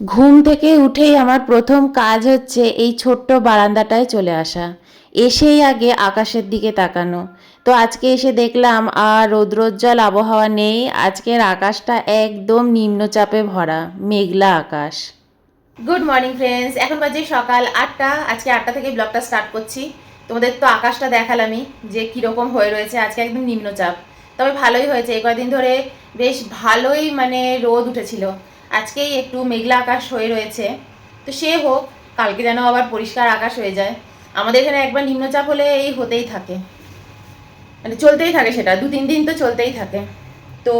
ঘুম থেকে উঠেই আমার প্রথম কাজ হচ্ছে এই ছোট্ট বারান্দাটায় চলে আসা। এসেই আগে আকাশের দিকে তাকানো। তো আজকে এসে দেখলাম, আর রৌদ্রোজ্জ্বল আবহাওয়া নেই। আজকের আকাশটা একদম নিম্নচাপে ভরা, মেঘলা আকাশ। গুড মর্নিং ফ্রেন্ডস এখন বাজে সকাল আটটা। আজকে আটটা থেকে ব্লগটা স্টার্ট করছি। তোমাদের তো আকাশটা দেখালামই যে কীরকম হয়ে রয়েছে। আজকে একদম নিম্নচাপ। তবে ভালোই হয়েছে। এই কয়েকদিন ধরে বেশ ভালোই মানে রোদ উঠেছিল। আজকেই একটু মেঘলা আকাশ হয়ে রয়েছে। তো সে হোক, কালকে যেন আবার পরিষ্কার আকাশ হয়ে যায়। আমাদের এখানে একবার নিম্নচাপ হলে এই হতেই থাকে। মানে চলতেই থাকে সেটা দু তিন দিন তো চলতেই থাকে। তো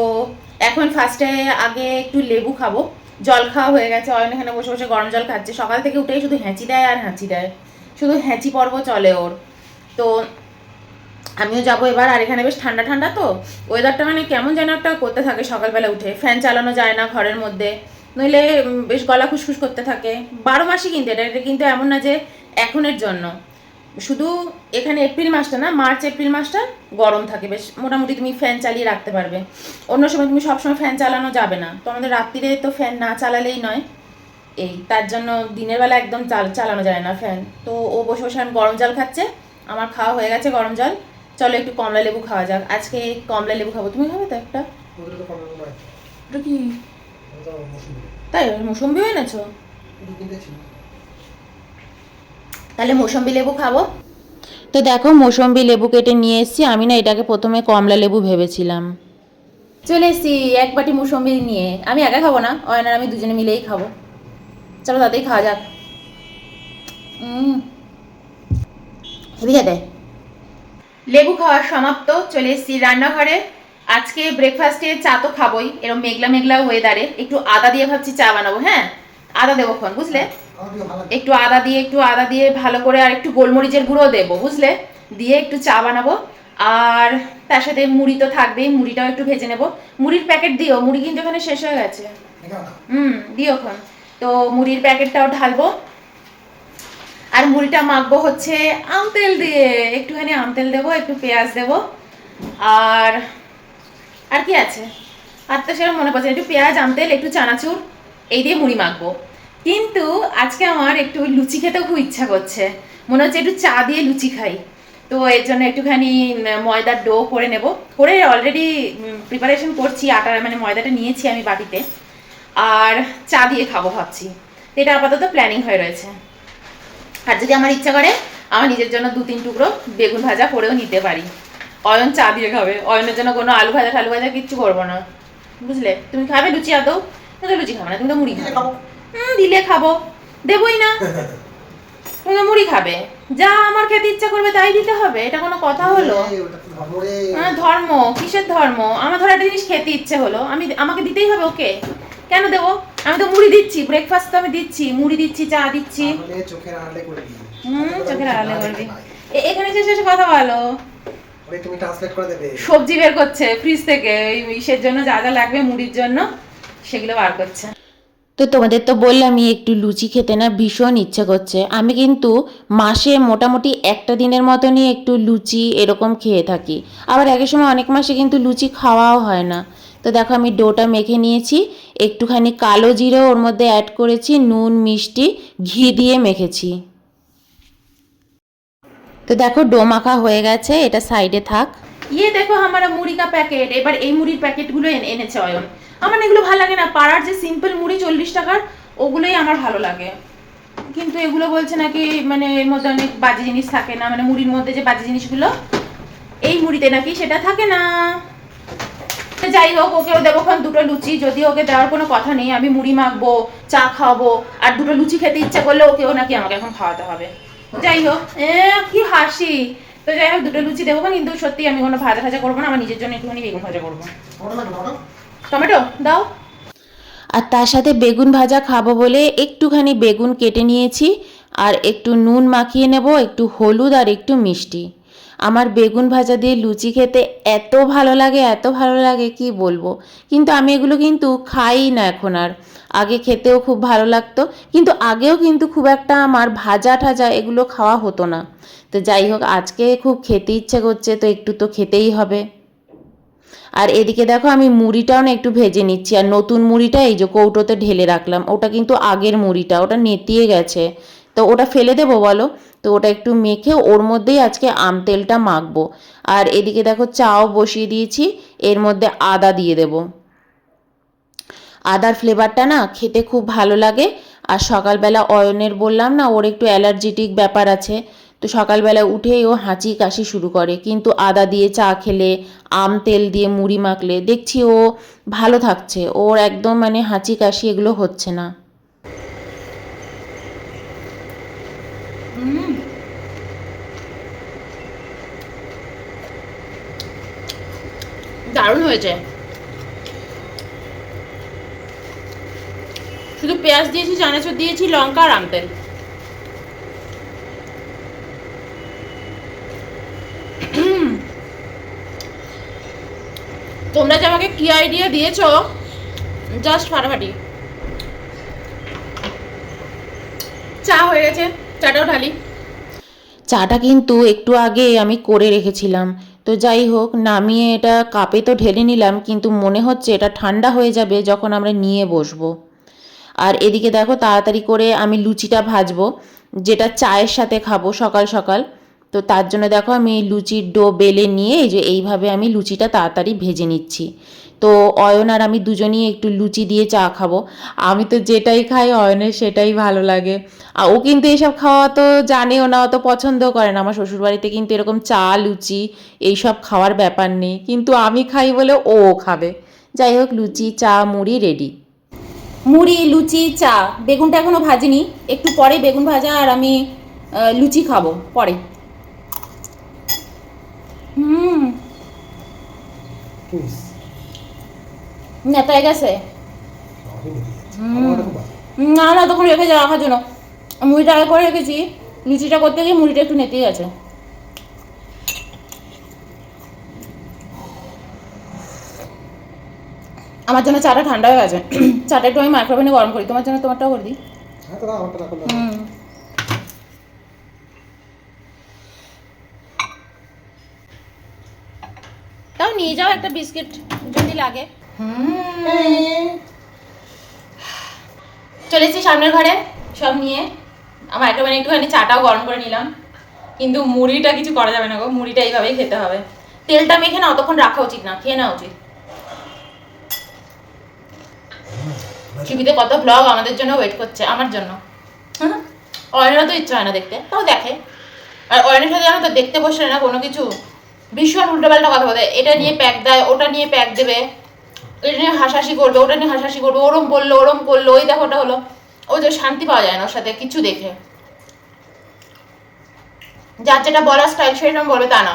এখন ফার্স্টে আগে একটু লেবু খাব। জল খাওয়া হয়ে গেছে, অয়ন এখানে বসে বসে গরম জল খাচ্ছে। সকাল থেকে উঠেই শুধু হ্যাঁচি দেয় আর হ্যাঁচি দেয়। শুধু হ্যাঁচি পর্ব চলে ওর। তো আমিও যাব এবার, আর এখানে বেশ ঠান্ডা ঠান্ডা তো। ওয়েদারটা মানে কেমন যেন একটা করতে থাকে সকালবেলা উঠে। ফ্যান চালানো যায় না ঘরের মধ্যে। নইলে বেশ গলা খুসখুস করতে থাকে। বারো মাসই কিন্তু এটা এটা কিন্তু এমন না যে এখনের জন্য। শুধু এখানে এপ্রিল মাসটা না মার্চ এপ্রিল মাসটা গরম থাকে। বেশ মোটামুটি তুমি ফ্যান চালিয়ে রাখতে পারবে। অন্য সময় তুমি সবসময় ফ্যান চালানো যাবে না। তো আমাদের রাত্রিরে তো ফ্যান না চালালেই নয়। এই, তার জন্য দিনের বেলা একদম চাল, চালানো যায় না ফ্যান তো ও বসে বসে এখন গরম জল খাচ্ছে। আমার খাওয়া হয়ে গেছে গরম জল। চলো একটু কমলা লেবু খাওয়া যাক। আজকে কমলা লেবু খাব। তুমি খাবে তো একটা? ওদের তো কমে নয় ওটা কি? মৌসুমি। তাই? মৌসম্বিও এনেছো? তাহলে মৌসম্বি লেবু খাব। তো দেখো মৌসম্বি লেবু কেটে নিয়ে এসেছি। আমি না এটাকে প্রথমে কমলা লেবু ভেবেছিলাম। চলে এসছি এক বাটি মৌসম্বি নিয়ে। আমি একা খাব না? অয়নার আমি দুজনে মিলেই খাব। চলো তাতেই খাওয়া যাক। হুম খেতে লেবু খাওয়া সমাপ্ত চলে এসেছি রান্নাঘরে। আজকে ব্রেকফাস্টে চা তো খাবোই এরকম মেঘলা মেঘলা ওয়েদারে একটু আদা দিয়ে ভাবছি চা বানাবো হ্যাঁ? আদা দেবো খন বুঝলে? একটু আদা দিয়ে একটু আদা দিয়ে ভালো করে আর একটু গোলমরিচের গুঁড়ো দেবো বুঝলে? দিয়ে একটু চা বানাবো। আর তার সাথে মুড়ি তো থাকবেই মুড়িটাও একটু ভেজে নেব। মুড়ির প্যাকেট দিও মুড়ি কিন্তু ওখানে শেষ হয়ে গেছে। হুম দিও ওখান তো মুড়ির প্যাকেটটাও ঢালবো। আর মুড়িটা মাখবো হচ্ছে আম তেল দিয়ে। একটুখানি আম তেল দেবো, একটু পেঁয়াজ দেবো। আর আর কি আছে? আর তো সেরকম মনে পড়ছে একটু পেঁয়াজ আম তেল একটু চানাচুর, এই দিয়ে মুড়ি মাখবো। কিন্তু আজকে আমার একটু লুচি খেতে খুব ইচ্ছা করছে। মনে হচ্ছে একটু চা দিয়ে লুচি খাই। তো এর জন্য একটুখানি ময়দার ডো করে নেব। করে অলরেডি প্রিপারেশন করছি। আটার মানে ময়দাটা নিয়েছি আমি বাটিতে। আর চা দিয়ে খাব ভাবছি। এটা আপাতত প্ল্যানিং হয়ে রয়েছে। আর যদি আমার ইচ্ছা করে আমার নিজের জন্য দু তিন টুকরো বেগুন ভাজা করেও নিতে পারি। অয়ন চা দিয়ে খাবে। অয়নের জন্য কোনো আলু ভাজা টালু ভাজা কিচ্ছু করব না। বুঝলে? তুমি খাবে লুচি আদৌ? তুমি তো লুচি খাবে না তুমি তো মুড়ি খাব। হুম দিলে খাব। দেবই না। তুমি মুড়ি খাবে। যা আমার খেতে ইচ্ছা করবে তাই দিতে হবে এটা কোনো কথা হলো? ধর্ম কিসের ধর্ম? আমার ধর একটা জিনিস খেতে ইচ্ছে হলো আমি আমাকে দিতেই হবে ওকে? কেন দেবো? আমি তো মুড়ি দিচ্ছি ব্রেকফাস্ট তো আমি দিচ্ছি মুড়ি দিচ্ছি চা দিচ্ছি। চোখের আড়ালে করে হুম চোখের আড়ালে করবি এখানে এসে শেষে কথা বলো। তুমি ট্রান্সলেট করে দেবে। সবজি বের করছে ফ্রিজ থেকে ইসের জন্য যা যা লাগবে মুড়ির জন্য সেগুলো বার করছে। তো তোমাদের তো বললামই একটু লুচি খেতে না ভীষণ ইচ্ছে করছে। আমি কিন্তু মাসে মোটামুটি একটা দিনের মতনই একটু লুচি এরকম খেয়ে থাকি। আবার একের সময় অনেক মাসে কিন্তু লুচি খাওয়াও হয় না। তো দেখো আমি ডোটা মেখে নিয়েছি, একটুখানি কালো জিরে ওর মধ্যে অ্যাড করেছি, নুন, মিষ্টি, ঘি দিয়ে মেখেছি। তো দেখো ডো মাখা হয়ে গেছে, এটা সাইডে থাক। ইয়ে দেখো আমার মুড়ি কা প্যাকেট, এবার এই মুড়ির প্যাকেটগুলো এনে- এনেছে অয়ন। আমার এগুলো ভালো লাগে না, পাড়ার যে সিম্পল মুড়ি চল্লিশ টাকার, ওগুলোই আমার ভালো লাগে। কিন্তু এগুলো বলছে নাকি মানে এর মধ্যে অনেক বাজে জিনিস থাকে না মানে মুড়ির মধ্যে যে বাজে জিনিসগুলো, এই মুড়িতে নাকি সেটা থাকে না। যাই হোক ওকেও দেবো খান দুটো লুচি। যদি ওকে দেওয়ার কোনো কথা নেই, আমি মুড়ি মাখবো, চা খাওয়াবো, আর দুটো লুচি খেতে ইচ্ছা করলে ওকেও নাকি আমাকে এখন খাওয়াতে হবে। যাই হোক কি হাসি। তো যাই হোক, দুটো লুচি দেবো কিন্তু সত্যি আমি কোনো ভাজা ভাজা করব না, আমার নিজের জন্য একটুখানি বেগুন ভাজা করব। টমেটো, দাও। আর তার সাথে বেগুন ভাজা খাব বলে একটুখানি বেগুন কেটে নিয়েছি, আর একটু নুন মাখিয়ে নেব, একটু হলুদ আর একটু মিষ্টি। আমার বেগুন ভাজা দিয়ে লুচি খেতে এত ভালো লাগে, এত ভালো লাগে, কি বলব? কিন্তু আমি এগুলো কিন্তু খাই না এখন আর। আগে খেতেও খুব ভালো লাগতো, কিন্তু আগেও কিন্তু খুব একটা আমার ভাজা ঠাজা এগুলো খাওয়া হতো না। তো যাই হোক, আজকে খুব খেতে ইচ্ছে করছে, তো একটু তো খেতেই হবে। আর এদিকে দেখো, আমি মুড়িটাও না একটু ভেজে নিচ্ছি। আর নতুন মুড়িটা, এই যে কৌটোতে ঢেলে রাখলাম, ওটা কিন্তু আগের মুড়িটা, ওটা নেতিয়ে গেছে। তো ওটা ফেলে দেবো বলো? তো ওটা একটু মেখে ওর মধ্যেই আজকে আম তেলটা মাখবো। আর এদিকে দেখো চাও বসিয়ে দিয়েছি, এর মধ্যে আদা দিয়ে দেবো। আদার ফ্লেভারটা না খেতে খুব ভালো লাগে। আর সকালবেলা অয়নের বললাম না, ওর একটু অ্যালার্জেটিক ব্যাপার আছে। তো সকালবেলা উঠেই ও হাঁচি কাশি শুরু করে। কিন্তু আদা দিয়ে চা খেলে, আম তেল দিয়ে মুড়ি মাখলে, দেখছি ও ভালো থাকছে। ওর একদম মানে হাঁচি কাশি এগুলো হচ্ছে না। দারুণ হয়েছে। শুধু পেঁয়াজ দিয়েছি, চানাচুর দিয়েছি, লঙ্কা আর আম তেল। তোমরা যে আমাকে কি আইডিয়া দিয়েছ জাস্ট ফাটাফাটি। চা হয়ে গেছে, চাটাও ঢালি। চাটা কিন্তু একটু আগে আমি করে রেখেছিলাম। তো যাই হোক, নামিয়ে এটা কাপে তো ঢেলে নিলাম, কিন্তু মনে হচ্ছে এটা ঠান্ডা হয়ে যাবে যখন আমরা নিয়ে বসবো। আর এদিকে দেখো, তাড়াতাড়ি করে আমি লুচিটা ভাজবো, যেটা চায়ের সাথে খাব সকাল সকাল। তো তার জন্য দেখো আমি লুচির ডো বেলে নিয়ে এই যে এইভাবে আমি লুচিটা তাড়াতাড়ি ভেজে নিচ্ছি। তো অয়ন আর আমি দুজনেই একটু লুচি দিয়ে চা খাব। আমি তো যেটাই খাই অয়নের সেটাই ভালো লাগে। আর ও কিন্তু এসব খাওয়া তো জানেও না অত পছন্দ করে না। আমার শ্বশুরবাড়িতে কিন্তু এরকম চা, লুচি এইসব খাওয়ার ব্যাপার নেই। কিন্তু আমি খাই বলে ও খাবে। যাই হোক, লুচি, চা, মুড়ি রেডি মুড়ি, লুচি, চা। বেগুনটা এখনও ভাজিনি। একটু পরে বেগুন ভাজা আর আমি লুচি খাব। পরে। হুম। নেতায় গেছে? না না তখন রেখে যা রাখার জন্য। মুড়িটা আগে করে রেখেছি। লুচিটা করতে গিয়ে মুড়িটা একটু নেতিয়ে গেছে। আমার জন্য চাটা ঠান্ডা হয়ে গেছে। চাটা একটু আমি মাইক্রোওভেনে গরম করি। তোমার জন্য তোমারটাও করে দিই। হ্যাঁ। হুম। নিয়ে যাও একটা বিস্কিট, যদি লাগে। চলে এসেছি সামনের ঘরে, সব নিয়ে। আমার একটা মানে একটুখানি চাটাও গরম করে নিলাম। কিন্তু মুড়িটা কিছু করা যাবে না গো, মুড়িটা এইভাবেই খেতে হবে। তেলটা মেখে না অতক্ষণ রাখা উচিত না, খেয়ে নেওয়া উচিত। টিভিতে কত ব্লগ আমাদের জন্য ওয়েট করছে, আমার জন্য। হ্যাঁ? অয়নেরও তো ইচ্ছা হয় না দেখতে, তাও দেখে। আর অয়নের সাথে জানো তো, দেখতে বসে না কোনো কিছু ভীষণ উল্টোপাল্টা কথা বলে। এটা নিয়ে প্যাক দেয় ওটা নিয়ে প্যাক দেবে এটা নিয়ে হাসাহাসি করবে ওটা নিয়ে হাসাহাসি করবে ওরম বলল ওরম করল ওই দেখো ওটা হলো। ওই যে শান্তি পাওয়া যায় না ওর সাথে কিছু দেখে। যার যেটা বলার স্টাইল সেরকম বলবে তা না।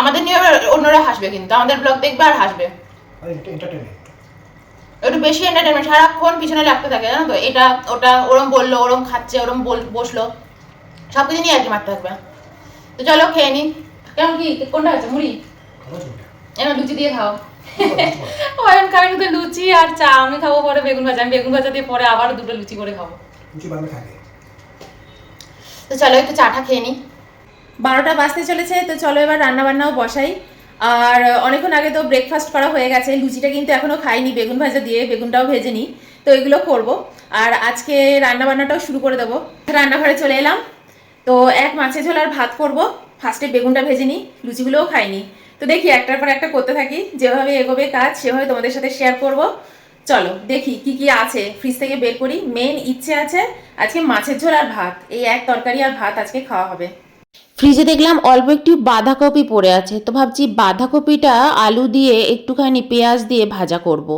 আমাদের নিয়ে অন্যরা হাসবে কিন্তু আমাদের ব্লগ দেখবে আর হাসবে। একটু বেশি এন্টারটেনমেন্ট সারাক্ষণ পিছনে লাগতে থাকে জানো তো? এটা ওটা ওরম বলল ওরম খাচ্ছে ওরম বসল। সব কিছু নিয়ে আর কি মারতে থাকবে। তো চলো খেয়ে নি। কেমন কি? কোনটা আছে? মুড়ি? এবার লুচি দিয়ে খাও। অয়ন খাবে শুধু লুচি আর চা। আমি খাব পরে বেগুন ভাজা। আমি বেগুন ভাজা দিয়ে পরে আবার দুটো লুচি করে খাব। লুচি বানাবে খাবে। তো চলো একটু চাটা খেয়ে নিই বারোটা বাজতে চলেছে তো চলো এবার রান্না বান্নাও বসাই। আর অনেকক্ষণ আগে তো ব্রেকফাস্ট করা হয়ে গেছে। লুচিটা কিন্তু এখনও খাইনি বেগুন ভাজা দিয়ে বেগুনটাও ভেজে নিই তো এগুলো করব। আর আজকে রান্না বান্নাটাও শুরু করে দেবো। রান্নাঘরে চলে এলাম। তো এক মাছের ঝোল আর ভাত করব। ফার্স্টে বেগুনটা ভেজে নিই, লুচিগুলোও খাইনি তো দেখি একটার পর একটা করতে থাকি, যেভাবে এগোবে কাজ, সেভাবে তোমাদের সাথে শেয়ার করব। চলো, দেখি কি কি আছে। ফ্রিজ থেকে বের করি মেন ইচ্ছে আছে আজকে মাছের ঝোল আর ভাত। এই এক তরকারি আর ভাত আজকে খাওয়া হবে। ফ্রিজে দেখলাম অল্প একটু বাঁধাকপি পড়ে আছে। তো ভাবছি বাঁধাকপিটা আলু দিয়ে একটুখানি পেঁয়াজ দিয়ে ভাজা করব।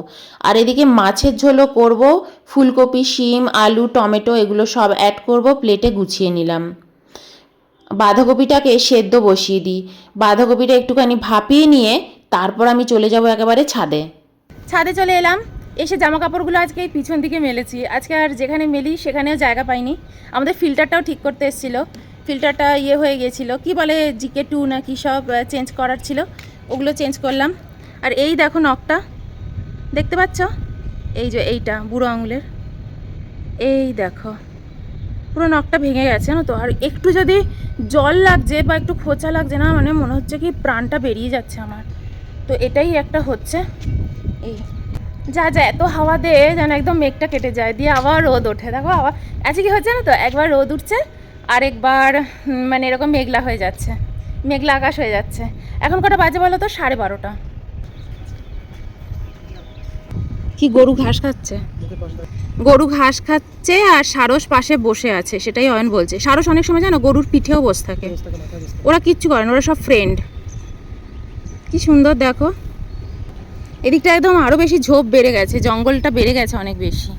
আর এদিকে মাছের ঝোলও করব। ফুলকপি, শিম, আলু, টমেটো, এগুলো সব অ্যাড করব প্লেটে গুছিয়ে নিলাম। বাঁধাকপিটাকে সেদ্ধ বসিয়ে দিই। বাঁধাকপিটা একটুখানি ভাপিয়ে নিয়ে তারপর আমি চলে যাব একেবারে ছাদে। ছাদে চলে এলাম। এসে জামা কাপড়গুলো আজকে এই পিছন দিকে মেলেছি। আজকে আর যেখানে মেলি সেখানেও জায়গা পাইনি। আমাদের ফিল্টারটাও ঠিক করতে এসেছিল। ফিল্টারটা ইয়ে হয়ে গিয়েছিল। কি বলে, জিকে টু না কি সব চেঞ্জ করার ছিল। ওগুলো চেঞ্জ করলাম। আর এই দেখো নখটা। দেখতে পাচ্ছ? এই যে এইটা, বুড়ো আঙুলের। এই দেখো। পুরো নখটা ভেঙে গেছে না তো? আর একটু যদি জল লাগছে বা একটু খোঁচা লাগছে না মানে মনে হচ্ছে কি প্রাণটা বেরিয়ে যাচ্ছে আমার। তো এটাই একটা হচ্ছে। এই, যা যা, এত হাওয়া দে যেন একদম মেঘটা কেটে যায়। দিয়ে আবার রোদ ওঠে। দেখো, আবার, আজকে কি হচ্ছে না তো? একবার রোদ উঠছে, আরেকবার মানে এরকম মেঘলা হয়ে যাচ্ছে। মেঘলা আকাশ হয়ে যাচ্ছে। এখন কটা বাজে বলো তো? সাড়ে বারোটা। কি গরু ঘাস খাচ্ছে? গরু ঘাস খাচ্ছে আর সারস পাশে বসে আছে সেটাই অয়ন বলছে। সারস অনেক সময় জানো গরুর পিঠেও বসে থাকে। ওরা কিচ্ছু করে না ওরা সব ফ্রেন্ড কি সুন্দর দেখো। এদিকটা একদম আরও বেশি ঝোপ বেড়ে গেছে জঙ্গলটা বেড়ে গেছে অনেক বেশি।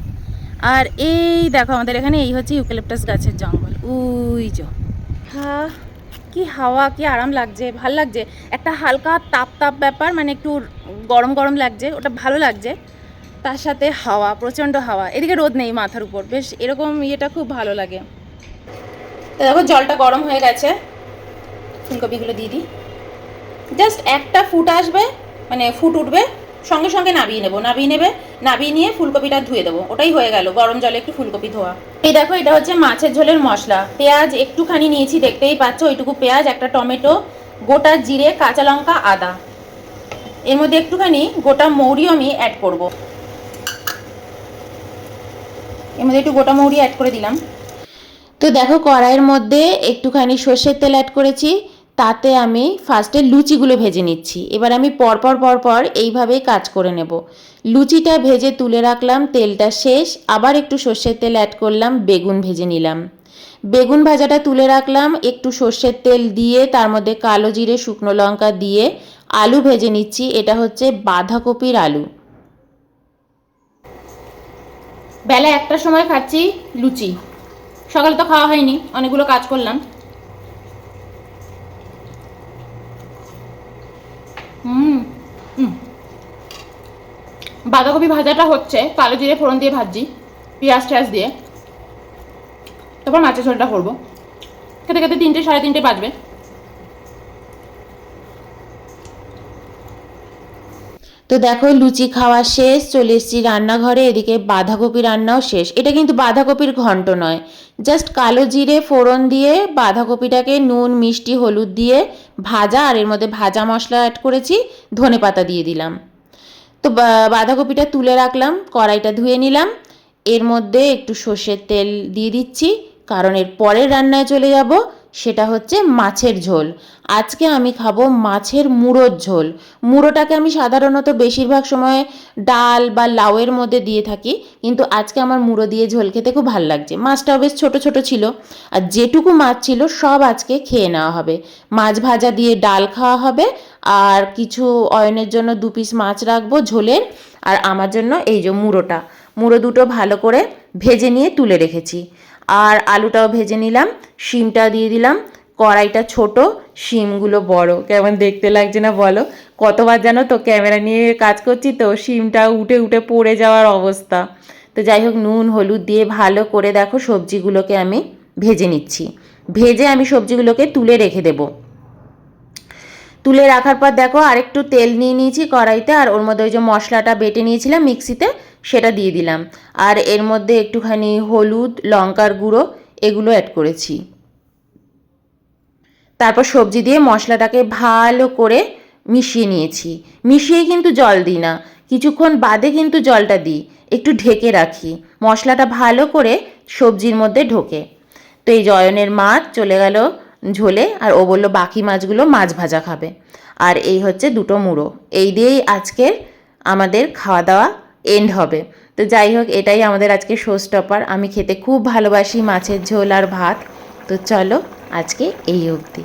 আর এই দেখো আমাদের এখানে এই হচ্ছে ইউক্যালিপটাস গাছের জঙ্গল। উই যো। হা কি হাওয়া কি আরাম লাগছে ভালো লাগছে। একটা হালকা তাপ তাপ ব্যাপার মানে একটু গরম গরম লাগছে ওটা ভালো লাগছে। তার সাথে হাওয়া, প্রচণ্ড হাওয়া। এদিকে রোদ নেই মাথার উপর। বেশ, এরকম ইয়েটা খুব ভালো লাগে। দেখো, জলটা গরম হয়ে গেছে। ফুলকপিগুলো দিয়ে দিই। জাস্ট একটা ফুট আসবে মানে ফুট উঠবে, সঙ্গে সঙ্গে নাবিয়ে নেব। নাবিয়ে নেবে, নাবিয়ে নিয়ে ফুলকপিটা ধুয়ে দেবো। ওটাই হয়ে গেল, গরম জলে একটু ফুলকপি ধোয়া। এই দেখো, এটা হচ্ছে মাছের ঝোলের মশলা। পেঁয়াজ একটুখানি নিয়েছি, দেখতেই পাচ্ছ, ওইটুকু পেঁয়াজ, একটা টমেটো, গোটা জিরে, কাঁচা লঙ্কা, আদা। এর মধ্যে একটুখানি গোটা মৌরিও আমি অ্যাড করব। এর মধ্যে একটু গোটা মৌরি অ্যাড করে দিলাম। তো দেখো কড়াইয়ের মধ্যে একটুখানি সর্ষের তেল অ্যাড করেছি, তাতে আমি ফার্স্টে লুচিগুলো ভেজে নিচ্ছি। এবার আমি পরপর পরপর এইভাবেই কাজ করে নেব। লুচিটা ভেজে তুলে রাখলাম, তেলটা শেষ, আবার একটু সর্ষের তেল অ্যাড করলাম, বেগুন ভেজে নিলাম। বেগুন ভাজাটা তুলে রাখলাম, একটু সর্ষের তেল দিয়ে, তার মধ্যে কালো জিরে, শুকনো লঙ্কা দিয়ে আলু ভেজে নিচ্ছি, এটা হচ্ছে বাঁধাকপির আলু। বেলা একটার সময় খাচ্ছি লুচি। সকালে তো খাওয়া হয়নি, অনেকগুলো কাজ করলাম। বাঁধাকপি ভাজাটা হচ্ছে, কালো জিরে ফোড়ন দিয়ে ভাজি পেঁয়াজ টেয়াজ দিয়ে। তারপর মাছের ঝোলটা করব। খেতে খেতে তিনটে, সাড়ে তিনটে বাজবে। তো দেখো, লুচি খাওয়া শেষ, চলে এসেছি রান্নাঘরে, এদিকে বাঁধাকপি রান্নাও শেষ। এটা কিন্তু বাঁধাকপির ঘন্ট নয়, জাস্ট কালো জিরে, ফোড়ন দিয়ে বাঁধাকপিটাকে নুন, মিষ্টি, হলুদ দিয়ে ভাজা, আর এর মধ্যে ভাজা মশলা অ্যাড করেছি, ধনে পাতা দিয়ে দিলাম। তো বাঁধাকপিটা তুলে রাখলাম, কড়াইটা ধুয়ে নিলাম, এর মধ্যে একটু সর্ষের তেল দিয়ে দিচ্ছি, কারণ এর পরের রান্নায় চলে যাব। সেটা হচ্ছে মাছের ঝোল। আজকে আমি খাব মাছের মুড়োর ঝোল। মুড়োটাকে আমি সাধারণত বেশিরভাগ সময় ডাল বা লাউয়ের মধ্যে দিয়ে থাকি, কিন্তু আজকে আমার মুড়ো দিয়ে ঝোল খেতে খুব ভালো লাগছে। মাছটাও বেশ ছোট ছোট ছিল। আর যেটুকু মাছ ছিল সব আজকে খেয়ে নেওয়া হবে। মাছ ভাজা দিয়ে ডাল খাওয়া হবে, আর কিছু অয়নের জন্য দু পিস মাছ রাখব ঝোলের, আর আমার জন্য এই যে মুড়োটা। মুড়ো দুটো ভালো করে ভেজে নিয়ে তুলে রেখেছি। আর আলুটাও ভেজে নিলাম, শিমটা দিয়ে দিলাম, কড়াইটা ছোট, শিমগুলো বড়। কেমন দেখতে লাগছে না বলো? কতবার জানো তো ক্যামেরা নিয়ে কাজ করছি তো, শিমটা উঠে উঠে পড়ে যাওয়ার অবস্থা। তো যাই হোক, নুন, হলুদ দিয়ে ভালো করে দেখো সবজিগুলোকে আমি ভেজে নিচ্ছি। ভেজে আমি সবজিগুলোকে তুলে রেখে দেবো। তুলে রাখার পর দেখো আরেকটু তেল নিয়ে নিয়েছি কড়াইতে, আর ওর মধ্যে ওই যে মশলাটা বেটে নিয়েছিলাম মিক্সিতে সেটা দিয়ে দিলাম। আর এর মধ্যে একটুখানি হলুদ, লঙ্কার গুঁড়ো এগুলো অ্যাড করেছি। তারপর সবজি দিয়ে মশলাটাকে ভালো করে মিশিয়ে নিয়েছি। মিশিয়ে কিন্তু জল দিই না। কিছুক্ষণ বাদে কিন্তু জলটা দিই। একটু ঢেকে রাখি। মশলাটা ভালো করে সবজির মধ্যে ঢোকে। তো এই জয়নের মাছ চলে গেল ঝোলে আর ও বলল, বাকি মাছগুলো মাছ ভাজা খাবে। আর এই হচ্ছে দুটো মুড়ো। এই দিয়েই আজকের আমাদের খাওয়া দাওয়া এন্ড হবে। তো যাই হোক, এটাই আমাদের আজকে শো স্টপার আমি খেতে খুব ভালোবাসি মাছের ঝোল আর ভাত। তো চলো আজকে এই অবধি।